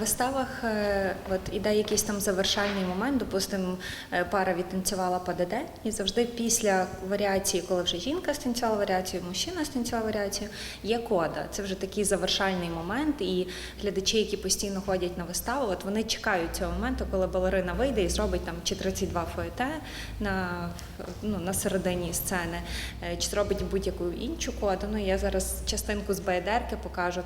Виставах е, от іде якийсь там завершальний момент. Допустимо, е, пара відтанцювала ПДД, і завжди після варіації, коли вже жінка станцювала варіацію, мужчина станцював варіацію, є кода. Це вже такий завершальний момент. І глядачі, які постійно ходять на виставу, от вони чекають цього моменту, коли балерина вийде і зробить там чи 32 фоєте на, ну, на середині сцени, е, чи зробить будь-яку іншу коду. Ну я зараз частинку з байдерки покажу.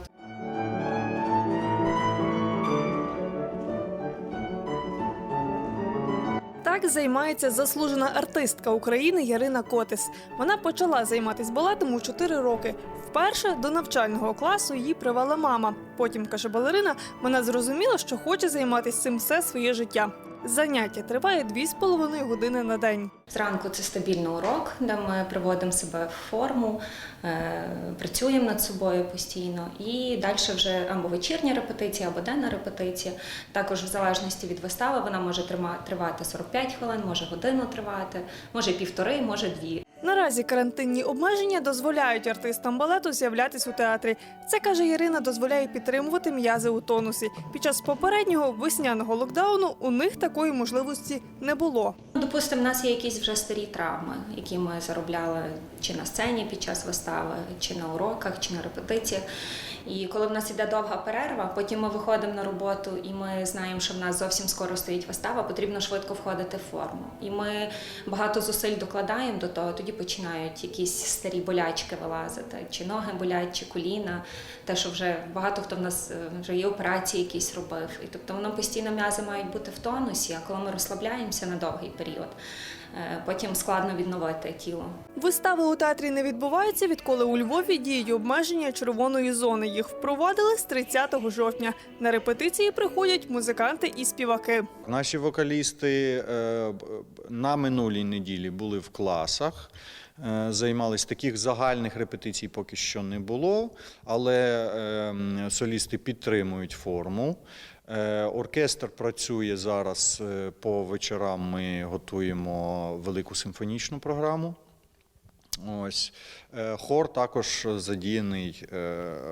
Так займається заслужена артистка України Ярина Котис. Вона почала займатися балетом у 4 роки. Вперше до навчального класу її привела мама. Потім, каже балерина, вона зрозуміла, що хоче займатися цим все своє життя. Заняття триває 2,5 години на день. Зранку це стабільний урок, де ми приводимо себе в форму, е, працюємо над собою постійно. І далі вже або вечірня репетиція, або денна репетиція. Також в залежності від вистави вона може тривати 45 хвилин, може годину тривати, може півтори, може дві. Наразі карантинні обмеження дозволяють артистам балету з'являтись у театрі. Це каже Ірина, дозволяє підтримувати м'язи у тонусі. Під час попереднього весняного локдауну у них такої можливості не було. Допустимо, в нас є якісь вже старі травми, які ми заробляли чи на сцені під час вистави, чи на уроках, чи на репетиціях. І коли в нас іде довга перерва, потім ми виходимо на роботу, і ми знаємо, що в нас зовсім скоро стоїть вистава, потрібно швидко входити в форму. І ми багато зусиль докладаємо до того, тоді починають якісь старі болячки вилазити, чи ноги болять, чи коліна. Те, що вже багато хто в нас е, вже є операції якісь робив. І тобто воно постійно м'язи мають бути в тонусі, а коли ми розслабляємося на довгий період, е, потім складно відновити тіло. Вистави у театрі не відбуваються, відколи у Львові діють обмеження червоної зони. Їх впровадили з 30 жовтня. На репетиції приходять музиканти і співаки. Наші вокалісти е, на минулій неділі були в класах. е, Займались таких загальних репетицій поки що не було, але е, солісти підтримують форму. Е, Оркестр працює зараз е, по вечорам. Ми готуємо велику симфонічну програму. Ось Е, хор також задіяний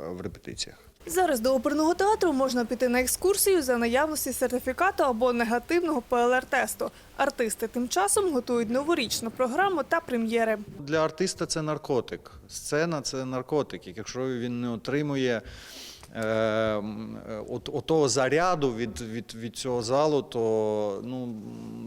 в репетиціях. Зараз до оперного театру можна піти на екскурсію за наявності сертифікату або негативного ПЛР-тесту. Артисти тим часом готують новорічну програму та прем'єри. Для артиста це наркотик. Сцена це наркотик. Якщо він не отримує от, отого заряду від, від, від цього залу, то ну,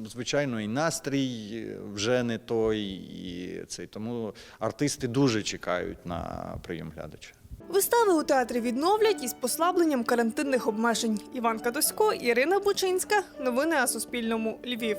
звичайно і настрій вже не той. І цей. Тому артисти дуже чекають на прийом глядача. Вистави у театрі відновлять із послабленням карантинних обмежень. Іван Кадосько, Ірина Бучинська. Новини на Суспільному. Львів.